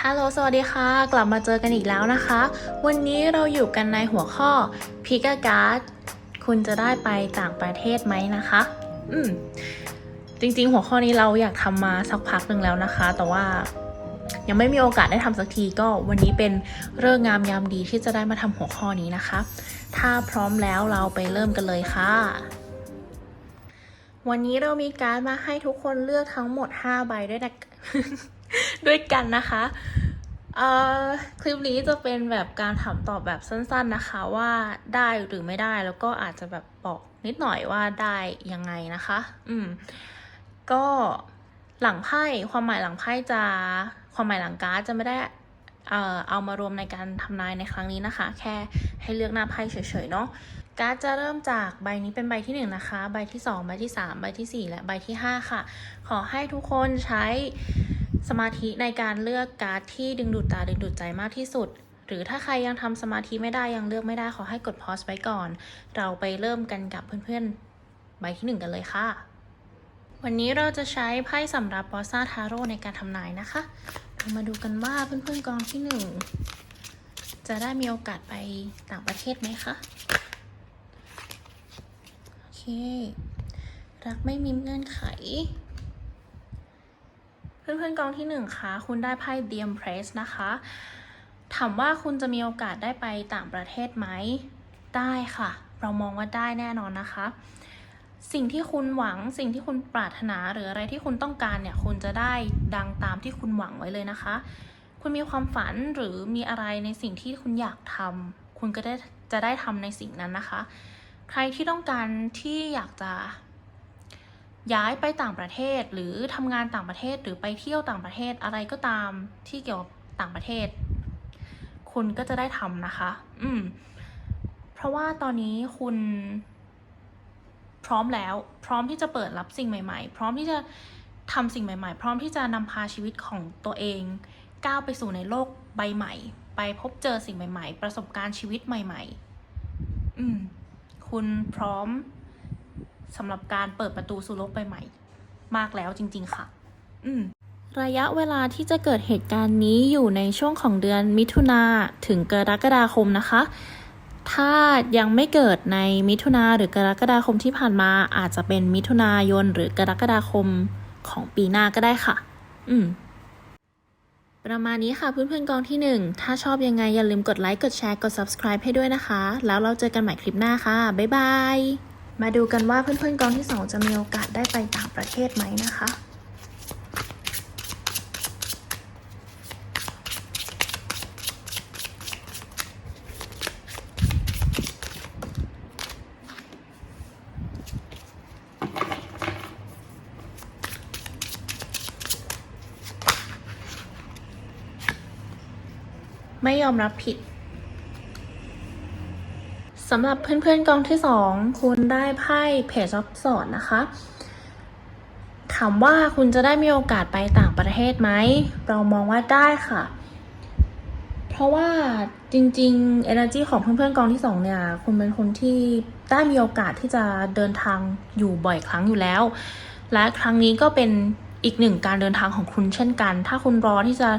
ฮัลโหล สวัสดีค่ะ กลับมาเจอกันอีกแล้วนะคะ วันนี้เราอยู่กันในหัวข้อพิกาการ์ดคุณจะได้ไปต่างประเทศไหมนะคะ อืม จริงๆ หัวข้อนี้เราอยากทำมาสักพักหนึ่งแล้วนะคะ แต่ว่ายังไม่มีโอกาสได้ทำสักทีก็วันนี้เป็นเรื่องงามยามดีที่จะได้มาทำหัวข้อนี้นะคะ ถ้าพร้อมแล้วเราไปเริ่มกันเลยค่ะ วันนี้เรามีการ์ดมาให้ทุกคนเลือกทั้งหมด 5 ใบด้วยนะ ด้วยกันนะคะเอ่อคลิปนี้จะเป็นแบบการถามตอบแบบสั้น ๆนะคะ ว่าได้หรือไม่ได้แล้วก็อาจจะแบบบอกนิดหน่อยว่าได้ยังไงนะคะ อืม ก็หลังไพ่ความหมายหลังไพ่จะความหมายหลังการ์ดจะไม่ได้เอ่อเอามารวมในการทำนายในครั้งนี้นะคะ แค่ให้เลือกหน้าไพ่เฉยๆเนาะการ์ดจะเริ่มจากใบนี้เป็นใบที่ 1นงนะคะ ใบที่ 2 ใบที่ 3 ใบทีสี่ 4 และใบที่ 5 ค่ะ ขอให้ทุกคนใช้ สมาธิในการเลือกการ์ดที่ดึงดูดตาดึงดูดใจมากที่สุด หรือถ้าใครยังทำสมาธิไม่ได้ยังเลือกไม่ได้ขอให้กดพอสไว้ก่อน เราไปเริ่มกันกับเพื่อนๆใบที่ 1 กันเลยค่ะ วันนี้เราจะใช้ไพ่สำหรับบอสซาทาโร่ในการทำนายนะคะเรามาดูกันว่าเพื่อนๆกองที่ 1 จะได้มีโอกาสไปต่างประเทศไหมคะโอเค รักไม่มีเงื่อนไข เพื่อนๆกองที่หนึ่งคะคุณได้ไพ่ The Empress นะคะ ถามว่าคุณจะมีโอกาสได้ไปต่างประเทศไหม ได้ค่ะ เรามองว่าได้แน่นอนนะคะ สิ่งที่คุณหวังสิ่งที่คุณปรารถนาหรืออะไรที่คุณต้องการเนี่ย คุณจะได้ดังตามที่คุณหวังไว้เลยนะคะ คุณมีความฝันหรือมีอะไรในสิ่งที่คุณอยากทำคุณก็ได้จะได้ทำในสิ่งนั้นนะคะ ใครที่ต้องการที่อยากจะ ย้ายไปต่างประเทศหรือทำงานต่างประเทศหรือไปเที่ยวต่างประเทศอะไรก็ตามที่เกี่ยวกับต่างประเทศ คุณก็จะได้ทำนะคะ อืม เพราะว่าตอนนี้คุณ พร้อมแล้ว พร้อมที่จะเปิดรับสิ่งใหม่ ๆ พร้อมที่จะทำสิ่งใหม่ ๆ พร้อมที่จะนำพาชีวิตของตัวเอง ก้าวไปสู่ในโลกใบใหม่ ไปพบเจอสิ่งใหม่ ๆ ประสบการณ์ชีวิตใหม่ ๆ อืม คุณพร้อม สำหรับการเปิดประตูสู่โลกใบใหม่ มากแล้วจริง ๆ ค่ะ อืมระยะเวลาที่จะเกิดเหตุการณ์นี้อยู่ในช่วงของเดือนมิถุนาถึงกรกฎาคมนะคะ ถ้ายังไม่เกิดในมิถุนาหรือกรกฎาคมที่ผ่านมาอาจจะเป็นมิถุนายนหรือกรกฎาคมของปีหน้าก็ได้ค่ะ อืม ประมาณนี้ค่ะเพื่อนๆกองที่ 1 ถ้าชอบยังไงอย่าลืมกดไลค์ กดแชร์ กด subscribe ให้ด้วยนะคะ แล้วเราเจอกันใหม่คลิปหน้าค่ะ บ๊ายบาย มาดูกันว่าเพื่อนๆกองที่ 2 จะมีโอกาสได้ไปต่างประเทศไหมนะคะ ไม่ยอมรับผิด สำหรับเพื่อนๆกองที่สองคุณได้ไพ่เพจออฟสอนนะคะ ถามว่าคุณจะได้มีโอกาสไปต่างประเทศไหม เรามองว่าได้ค่ะ เพราะว่าจริงๆ energy ของเพื่อนๆกองที่สองเนี่ย คุณเป็นคนที่ได้มีโอกาสที่จะเดินทางอยู่บ่อยครั้งอยู่แล้ว และครั้งนี้ก็เป็นอีกหนึ่งการเดินทางของคุณเช่นกัน ถ้าคุณรอที่จะ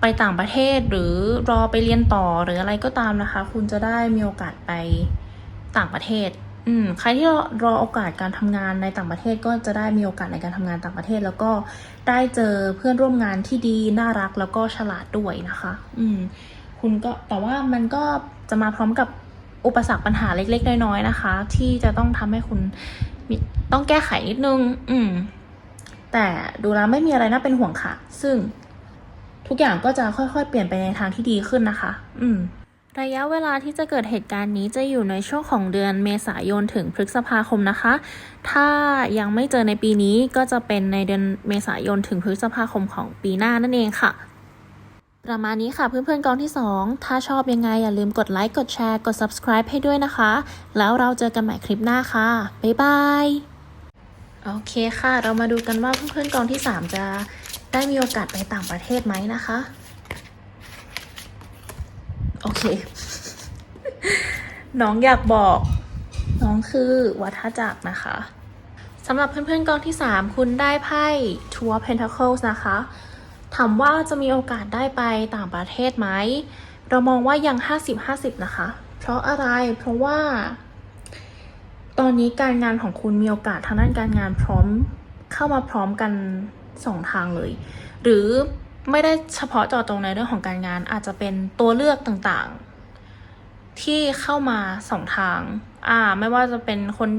ไปต่างประเทศหรือรอไปเรียนต่อหรืออะไรก็ตามนะคะ คุณจะได้มีโอกาสไปต่างประเทศ อืมใครที่รอรอโอกาสการทำงานในต่างประเทศก็จะได้มีโอกาสในการทำงานต่างประเทศ แล้วก็ได้เจอเพื่อนร่วมงานที่ดีน่ารักแล้วก็ฉลาดด้วยนะคะ อืม คุณก็แต่ว่ามันก็จะมาพร้อมกับอุปสรรคปัญหาเล็ก ๆ น้อยๆนะคะ ที่จะต้องทำให้คุณต้องแก้ไขนิดนึง อืม แต่ดูแล้วไม่มีอะไรน่าเป็นห่วงค่ะ ซึ่ง ทุกอย่างก็จะค่อยๆ เปลี่ยนไปในทางที่ดีขึ้นนะคะ อืม ระยะเวลาที่จะเกิดเหตุการณ์นี้จะอยู่ในช่วงของเดือนเมษายนถึงพฤษภาคมนะคะ ถ้ายังไม่เจอในปีนี้ก็จะเป็นในเดือนเมษายนถึงพฤษภาคมของปีหน้านั่นเองค่ะประมาณนี้ค่ะเพื่อนๆกองที่ 2 ถ้าชอบยังไงอย่าลืมกดไลค์ กดแชร์ กด subscribe ให้ด้วยนะคะ แล้วเราเจอกันใหม่คลิปหน้าค่ะ บ๊ายบาย โอเคค่ะ เรามาดูกันว่าเพื่อนๆกองที่ 3 จะ ได้มีโอกาสไปต่างประเทศไหมนะคะ โอเค น้องอยากบอก น้องคือวัฏจักรนะคะสำหรับเพื่อนๆกองที่ 3 คุณได้ไพ่ Two of Pentacles นะคะ ถามว่าจะมีโอกาสได้ไปต่างประเทศไหม เรามองว่ายัง 50-50 นะคะ เพราะอะไรเพราะว่า ตอนนี้การงานของคุณมีโอกาสทางด้านการงานพร้อมเข้ามาพร้อมกัน สองทางเลย หรือไม่ได้เฉพาะเจาะจงในเรื่องของการงาน อาจจะเป็นตัวเลือกต่างๆ ที่เข้ามาสองทาง อ่า ไม่ว่าจะเป็นคน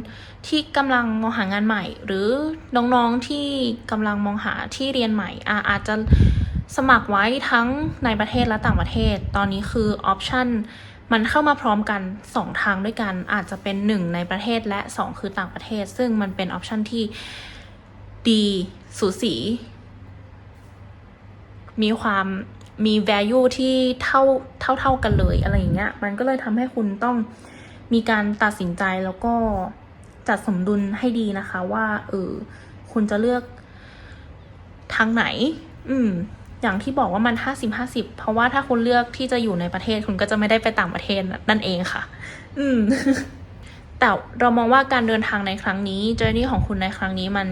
ที่กำลังมองหางานใหม่ หรือน้องๆที่กำลังมองหาที่เรียนใหม่ อ่าอาจจะสมัครไว้ทั้งในประเทศและต่างประเทศ ตอนนี้คือออปชันมันเข้ามาพร้อมกันสองทางด้วยกัน อาจจะเป็นหนึ่งในประเทศและสองคือต่างประเทศ ซึ่งมันเป็นออปชันที่ ดีสูสี มีความมี value ที่เท่าเท่าเท่ากันเลยอะไรอย่างเงี้ย มันก็เลยทำให้คุณต้องมีการตัดสินใจแล้วก็จัดสมดุลให้ดีนะคะ ว่า เออ คุณจะเลือกทางไหน อืม อย่างที่บอกว่ามันห้าสิบห้าสิบเพราะว่าถ้าคุณเลือกที่จะอยู่ในประเทศ คุณก็จะไม่ได้ไปต่างประเทศนั่นเองค่ะ อืม แต่เรามองว่าการเดินทางในครั้งนี้เจอร์นี่ของคุณในครั้งนี้มัน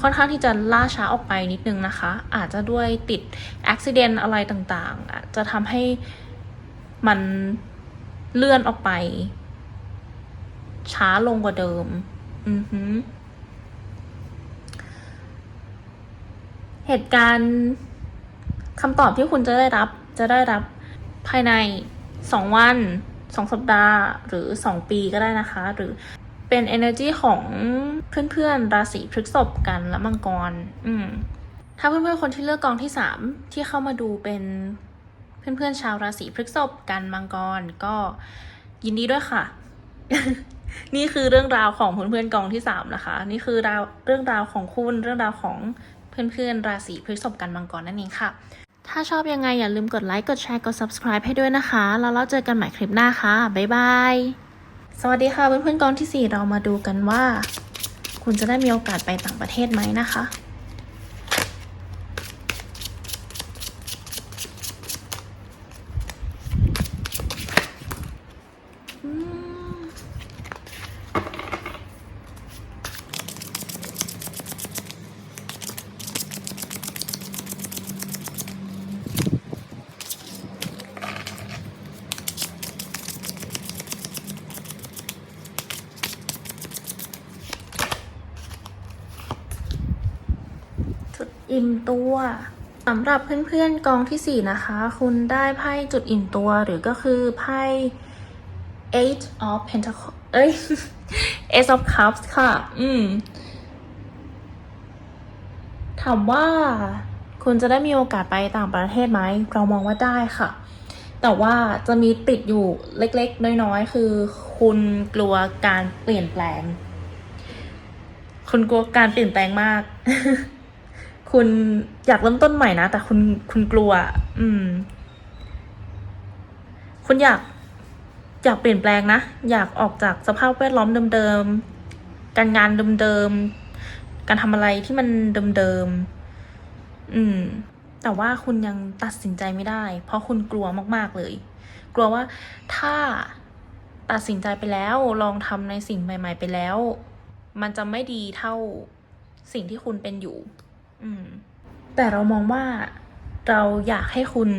ค่อนข้างที่จะล่าช้าออกไปนิดนึงนะคะ อาจจะด้วยติดอุบิเหตุอะไรต่างๆจจะทำให้มันเลื่อนออกไป ช้าลงกว่าเดิม อือหือเหตุการณ์คำตอบที่คุณจะได้รับจะได้รับภายในสองวัน สองสัปดาห์ หรือสองปีก็ได้นะคะ หรือเป็น energy ของเพื่อนๆ ราศีพฤษภกันและมังกร อืม ถ้าเพื่อนๆ คนที่เลือกกองที่สามที่เข้ามาดูเป็นเพื่อนๆ ชาวราศีพฤษภกันมังกรก็ยินดีด้วยค่ะ นี่คือเรื่องราวของเพื่อนๆ กองที่สามนะคะ นี่คือราวเรื่องราวของคุณเรื่องราวของเพื่อนๆ ราศีพฤษภกันมังกรนั่นเองค่ะ ถ้าชอบยังไงอย่าลืมกดไลค์ กดแชร์ กด subscribe ให้ด้วยนะคะ แล้วเราเจอกันใหม่คลิปหน้าค่ะ บ๊ายบาย สวัสดีค่ะเพื่อนๆกองที่ 4 เรามาดูกันว่า คุณจะได้มีโอกาสไปต่างประเทศไหมนะคะ อิ่มตัวสำหรับเพื่อนๆกองที่ 4 นะคะ คุณได้ไพ่จุดอิ่มตัวหรือก็คือไพ่ eight of pentacles เอ้ย ace of cups ค่ะ อืม ถามว่าคุณจะได้มีโอกาสไปต่างประเทศไหม เรามองว่าได้ค่ะ แต่ว่าจะมีติดอยู่เล็กๆ น้อยๆ คือคุณกลัวการเปลี่ยนแปลง คุณกลัวการเปลี่ยนแปลงมาก คุณอยากเริ่มต้นใหม่นะ แต่คุณคุณกลัว อืม คุณอยาก อยากเปลี่ยนแปลงนะ อยากออกจากสภาพแวดล้อมเดิมๆ การงานเดิมๆ การทำอะไรที่มันเดิมๆ อืม แต่ว่าคุณยังตัดสินใจไม่ได้ เพราะคุณกลัวมากๆเลย กลัวว่าถ้าตัดสินใจไปแล้ว ลองทำในสิ่งใหม่ ๆ ไปแล้ว มันจะไม่ดีเท่าสิ่งที่คุณเป็นอยู่ แต่เรามองว่าเราอยากให้คุณ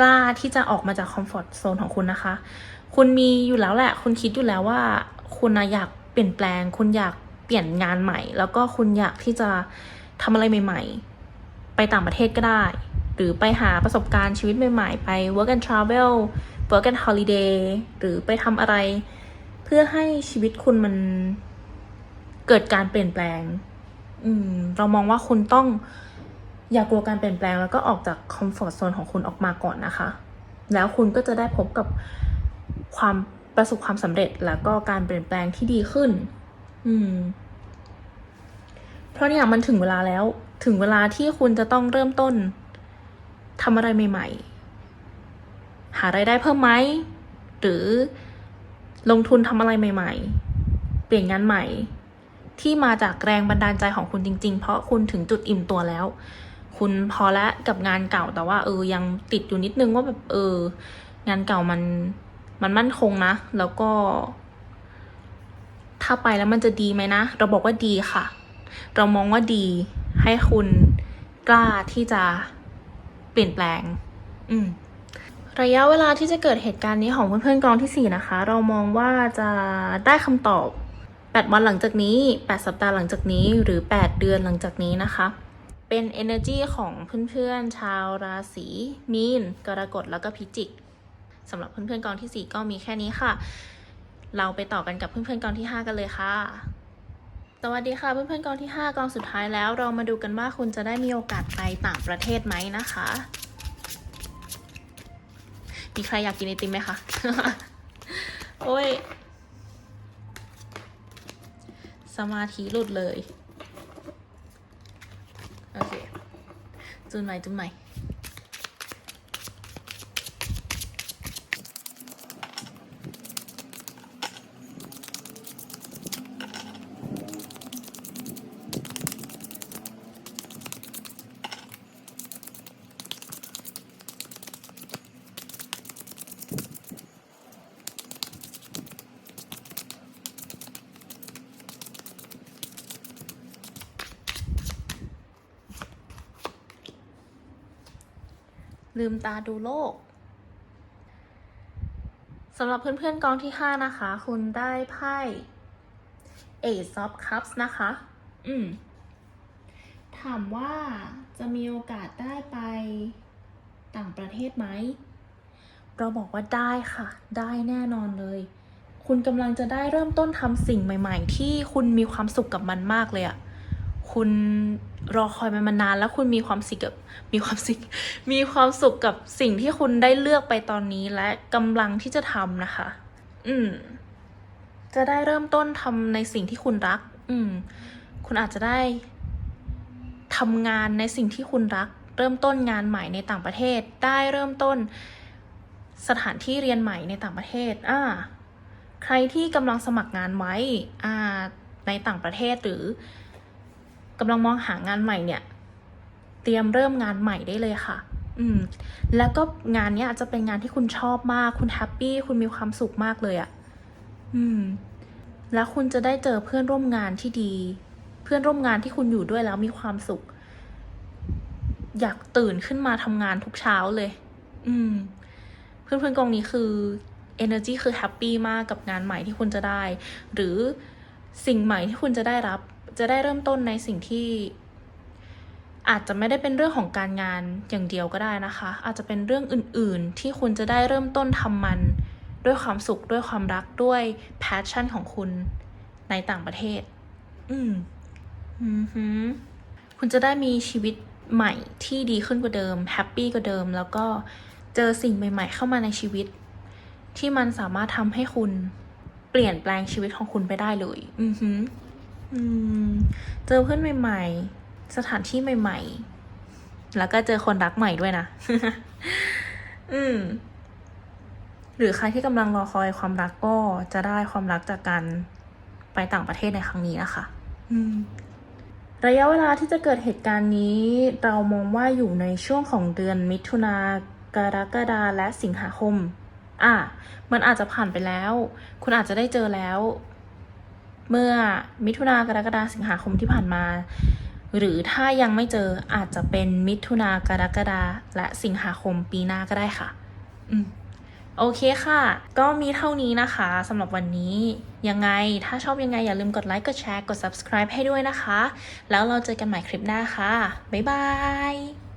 กล้าที่จะออกมาจากคอมฟอร์ตโซนของคุณนะคะ คุณมีอยู่แล้วแหละ คุณคิดอยู่แล้วว่า คุณอยากเปลี่ยนแปลง คุณอยากเปลี่ยนงานใหม่ แล้วก็คุณอยากที่จะทำอะไรใหม่ ๆ ไปต่างประเทศก็ได้ หรือไปหาประสบการณ์ชีวิตใหม่ ๆ ไป work and travel work and holiday หรือไปทำอะไร เพื่อให้ชีวิตคุณมันเกิดการเปลี่ยนแปลง อืมเรามองว่าคุณต้องอย่ากลัวการเปลี่ยนแปลงแล้วก็ออกจากคอมฟอร์ z โซนของคุณออกมาก่อนนะคะ แล้วคุณก็จะได้พบกับความประสบความสำเร็จแล้วก็การเปลี่ยนแปลงที่ดีขึ้น อืม เพราะเนี่ยมันถึงเวลาแล้ว ถึงเวลาที่คุณจะต้องเริ่มต้นทำอะไรใหม่ ๆ หารายได้เพิ่มไหม หรือลงทุนทำอะไรใหม่ ๆ เปลี่ยนงานใหม่ ที่มาจากแรงบันดาลใจของคุณจริง ๆ เพราะคุณถึงจุดอิ่มตัวแล้ว คุณพอแล้วกับงานเก่าแต่ว่า เออยังติดอยู่นิดนึงว่าแบบเออ งานเก่ามันมันมั่นคงนะ แล้วก็ ถ้าไปแล้วมันจะดีไหมนะเราบอกว่าดีค่ะ เรามองว่าดีให้คุณกล้าที่จะเปลี่ยนแปลง อืมระยะเวลาที่จะเกิดเหตุการณ์นี้ของเพื่อนๆกองที่ 4 นะคะ เรามองว่าจะได้คำตอบ 8 วันหลังจากนี้ 8 สัปดาห์หลังจากนี้ หรือ 8 เดือนหลังจากนี้นะคะ เป็น energy ของเพื่อนๆ ชาวราศีมีน กรกฎ แล้วก็พิจิก สำหรับเพื่อนๆ กองที่ 4 ก็มีแค่นี้ค่ะ เราไปต่อกันกับเพื่อนๆ กองที่ 5 กันเลยค่ะ สวัสดีค่ะเพื่อนๆ กองที่ 5 กองสุดท้ายแล้ว เรามาดูกันว่าคุณจะได้มีโอกาสไปต่างประเทศไหมนะคะ มีใครอยากกินไอติมไหมคะ โอ้ย สมาธิหลุดเลย โอเค จุนใหม่จุนใหม่ ลืมตาดูโลกสำหรับเพื่อนๆกองที่ 5 นะคะ คุณได้ไพ่ Ace of Cups นะคะ อืม ถามว่าจะมีโอกาสได้ไปต่างประเทศไหม เราบอกว่าได้ค่ะ ได้แน่นอนเลย คุณกำลังจะได้เริ่มต้นทำสิ่งใหม่ ๆ ที่คุณมีความสุขกับมันมากเลยอะ คุณรอคอยมันมานานแล้วคุณมีความสิกับมีความสิมีความสุขกับสิ่งที่คุณได้เลือกไปตอนนี้และกำลังที่จะทำนะคะ อืม จะได้เริ่มต้นทำในสิ่งที่คุณรัก อืม คุณอาจจะได้ทำงานในสิ่งที่คุณรัก เริ่มต้นงานใหม่ในต่างประเทศ ได้เริ่มต้นสถานที่เรียนใหม่ในต่างประเทศ อ่า ใครที่กำลังสมัครงานไว้ อ่า ในต่างประเทศหรือ กำลังมองหางานใหม่เนี่ย เตรียมเริ่มงานใหม่ได้เลยค่ะ อืม แล้วก็งานเนี้ยอาจจะเป็นงานที่คุณชอบมาก คุณแฮปปี้ คุณมีความสุขมากเลยอะ่ะ อืม แล้วคุณจะได้เจอเพื่อนร่วมงานที่ดี เพื่อนร่วมงานที่คุณอยู่ด้วยแล้วมีความสุข อยากตื่นขึ้นมาทำงานทุกเช้าเลย อืม เพื่อนๆกองนี้คือ energy คือแฮปปี้มากกับงานใหม่ที่คุณจะได้ หรือสิ่งใหม่ที่คุณจะได้รับ จะได้เริ่มต้นในสิ่งที่ อาจจะไม่ได้เป็นเรื่องของการงานอย่างเดียวก็ได้นะคะ อาจจะเป็นเรื่องอื่น ๆ ที่คุณจะได้เริ่มต้นทำมัน ด้วยความสุขด้วยความรักด้วยแพชชั่นของคุณในต่างประเทศ อืมอือหือคุณจะได้มีชีวิตใหม่ที่ดีขึ้นกว่าเดิมแฮปปี้กว่าเดิม แล้วก็เจอสิ่งใหม่ ๆ เข้ามาในชีวิต ที่มันสามารถทำให้คุณเปลี่ยนแปลงชีวิตของคุณไปได้เลย อือหือ เจอเพื่อนใหม่ ๆ สถานที่ใหม่ ๆ แล้วก็เจอคนรักใหม่ด้วยนะ อืม หรือใครที่กำลังรอคอยความรักก็จะได้ความรักจากการไปต่างประเทศในครั้งนี้นะคะ อืมระยะเวลาที่จะเกิดเหตุการณ์นี้ เรามองว่าอยู่ในช่วงของเดือนมิถุนากรกฎาและสิงหาคม อะ มันอาจจะผ่านไปแล้ว คุณอาจจะได้เจอแล้ว เมื่อมิถุนากรกฎาสิงหาคมที่ผ่านมา หรือถ้ายังไม่เจออาจจะเป็นมิถุนากรกฎาและสิงหาคมปีหน้าก็ได้ค่ะ อืมโอเคค่ะ ก็มีเท่านี้นะคะสำหรับวันนี้ ยังไงถ้าชอบยังไงอย่าลืมกดไลค์ กดแชร์ กด subscribe ให้ด้วยนะคะ แล้วเราเจอกันใหม่คลิปหน้าค่ะ บ๊ายบาย